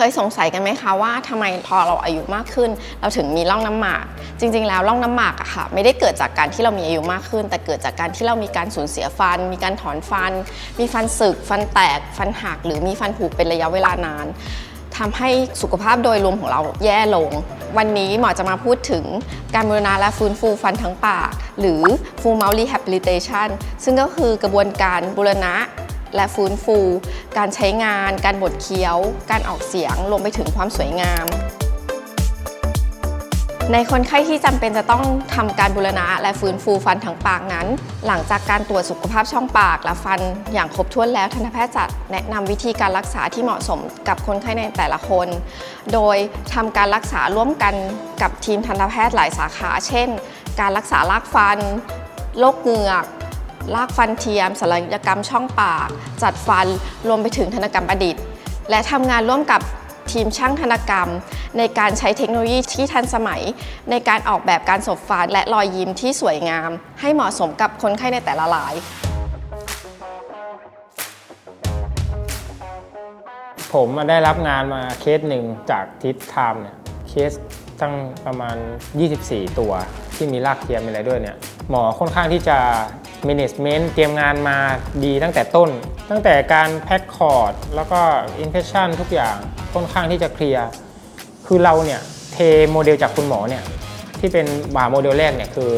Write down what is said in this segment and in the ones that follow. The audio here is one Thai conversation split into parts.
เคยสงสัยกันไหมคะว่าทำไมพอเราอายุมากขึ้น เราถึงมีร่องน้ำหมาก จริง ๆ แล้วร่องน้ำหมากอะค่ะ ไม่ได้เกิดจากการที่เรามีอายุมากขึ้น แต่เกิดจากการที่เรามีการสูญเสียฟัน มีการถอนฟัน มีฟันสึก ฟันแตก ฟันหัก หรือมีฟันผุเป็นระยะเวลานานทำให้สุขภาพโดยรวมของเราแย่ลง วันนี้หมอจะมาพูดถึงการบูรณะและฟื้นฟูฟันทั้งปาก หรือ full mouth rehabilitation ซึ่งก็คือกระบวนการบูรณะ และฟื้นฟู การใช้งาน การบดเคี้ยว การออกเสียงรวมไปถึงความสวยงาม ในคนไข้ที่จำเป็นจะต้องทำการบูรณะและฟื้นฟูฟันทั้งปากนั้น หลังจากการตรวจสุขภาพช่องปากและฟันอย่างครบถ้วนแล้วทันตแพทย์จะแนะนำวิธีการรักษาที่เหมาะสมกับคนไข้ในแต่ละคน โดยทำการรักษาร่วมกันกับทีมทันตแพทย์หลายสาขา เช่น การรักษารากฟันโรคเหงือก ลากฟันเทียมศัลยกรรมช่องปาก จัดฟันรวมไปถึงธนกรรมประดิษฐ์ และทำงานร่วมกับทีมช่างธนกรรม ในการใช้เทคโนโลยีที่ทันสมัย ในการออกแบบการสบฟันและรอยยิ้มที่สวยงาม ให้เหมาะสมกับคนไข้ในแต่ละราย ผมมาได้รับงานมาเคสหนึ่งจากทิศไทม์เนี่ยเคสตั้งประมาณ 24 ตัวที่มีรากเทียมมีอะไรด้วยเนี่ยหมอค่อนข้างที่จะ management เตรียมงานมาดีตั้งแต่ต้น ตั้งแต่การแพ็คคอร์ดแล้วก็ impression ทุกอย่างค่อนข้างที่จะเคลียร์คือเราเนี่ยเทโมเดลจากคุณหมอเนี่ยที่เป็นบาโมเดลแรกเนี่ยคือ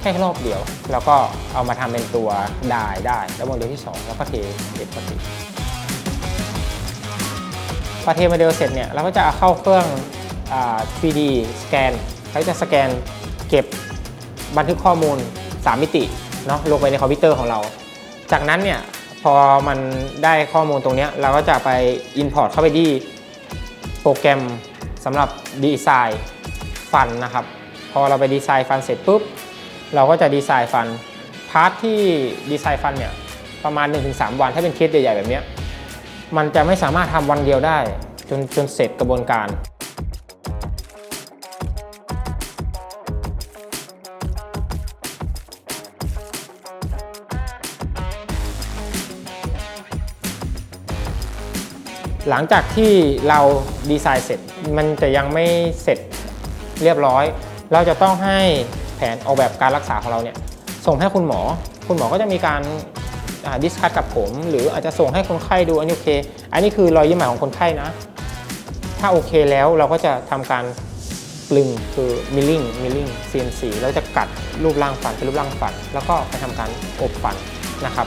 แค่รอบเดียว แล้วก็เอามาทำเป็นตัวได้ได้ แล้วโมเดลที่ 2 แล้วก็เทเก็บปกติพอเทโมเดลเสร็จเนี่ยเราก็จะเอาเข้าเครื่อง 3D สแกนแล้วจะสแกนเก็บบันทึกข้อมูล 3 มิติ เนาะลงไปในคอมพิวเตอร์ของเรา จากนั้นเนี่ยพอมันได้ข้อมูลตรงนี้เราก็จะไป Import เข้าไปที่โปรแกรมสำหรับดีไซน์ฟันนะครับ พอเราไปดีไซน์ฟันเสร็จปุ๊บ เราก็จะดีไซน์ฟัน พาร์ทที่ดีไซน์ฟันเนี่ยประมาณ 1-3 วันถ้าเป็นเคสใหญ่ๆแบบนี้ มันจะไม่สามารถทำวันเดียวได้จนจนเสร็จกระบวนการ หลังจากที่เราดีไซน์เสร็จมันจะยังไม่เสร็จเรียบร้อย เราจะต้องให้แผนออกแบบการรักษาของเราเนี่ยส่งให้คุณหมอ คุณหมอก็จะมีการดิสคัทกับผม หรืออาจจะส่งให้คนไข้ดูอันนี้โอเค อันนี้คือรอยยิ้มใหม่ของคนไข้นะ ถ้าโอเคแล้วเราก็จะทำการกลึงคือมิลลิ่งมิลลิ่ง CNC แล้วจะกัดรูปร่างฟันเป็นรูปร่างฟัน แล้วก็ไปทำการอบฟันนะครับ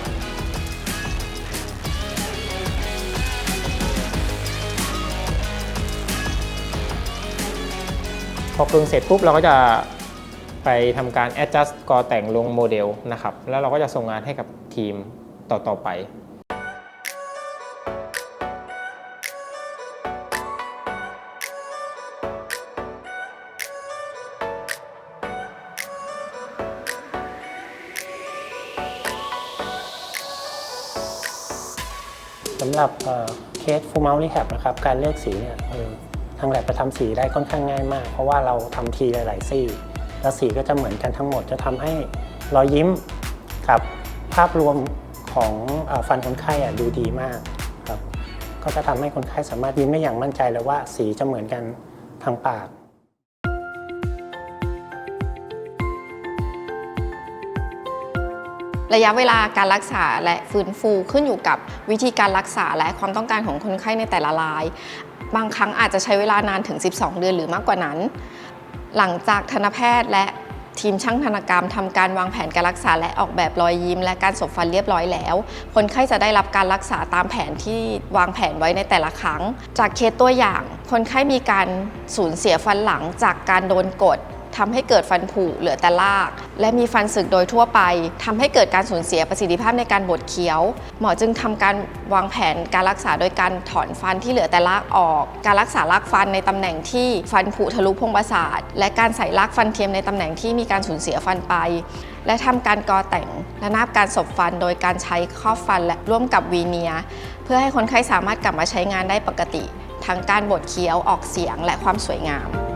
อกลึงเสร็จปุ๊บเราก็จะไปทำการ adjust กอแต่งลงโมเดลนะครับ แล้วเราก็จะส่งงานให้กับทีมต่อๆไปสำหรับเเคสฟูลเมาส์รีแคปนะครับ การเลือกสีเนี่ย ทางแลบจะทำสีได้ค่อนข้างง่ายมาก เพราะว่าเราทำทีหลาย ๆ ซี่ แล้วสีก็จะเหมือนกันทั้งหมดจะทำให้รอยยิ้มกับภาพรวมของฟันคนไข้อะดูดีมากครับก็จะทำให้คนไข้สามารถยิ้มได้อย่างมั่นใจเลยว่าสีจะเหมือนกันทางปาก ระยะเวลาการรักษาและฟื้นฟูขึ้นอยู่กับวิธีการรักษาและความต้องการของคนไข้ในแต่ละราย บางครั้งอาจจะใช้เวลานานถึง 12 เดือนหรือมากกว่านั้น หลังจากทันตแพทย์และทีมช่างธนกรรมทำการวางแผนการรักษาและออกแบบรอยยิ้ม และการสบฟันเรียบร้อยแล้ว คนไข้จะได้รับการรักษาตามแผนที่วางแผนไว้ในแต่ละครั้ง จากเคสตัวอย่าง คนไข้มีการสูญเสียฟันหลังจากการโดนกด ทำให้เกิดฟันผุเหลือแต่ราก และมีฟันสึกโดยทั่วไปทำให้เกิดการสูญเสียประสิทธิภาพในการบดเคี้ยว หมอจึงทำการวางแผนการรักษาโดยการถอนฟันที่เหลือแต่รากออก การรักษารากฟันในตำแหน่งที่ฟันผุทะลุพงประสาท และการใส่รากฟันเทียมในตำแหน่งที่มีการสูญเสียฟันไป และทำการกอแต่งและนาบการสบฟันโดยการใช้ครอบฟันและร่วมกับวีเนีย เพื่อให้คนไข้สามารถกลับมาใช้งานได้ปกติ ทั้งการบดเคี้ยวออกเสียงและความสวยงาม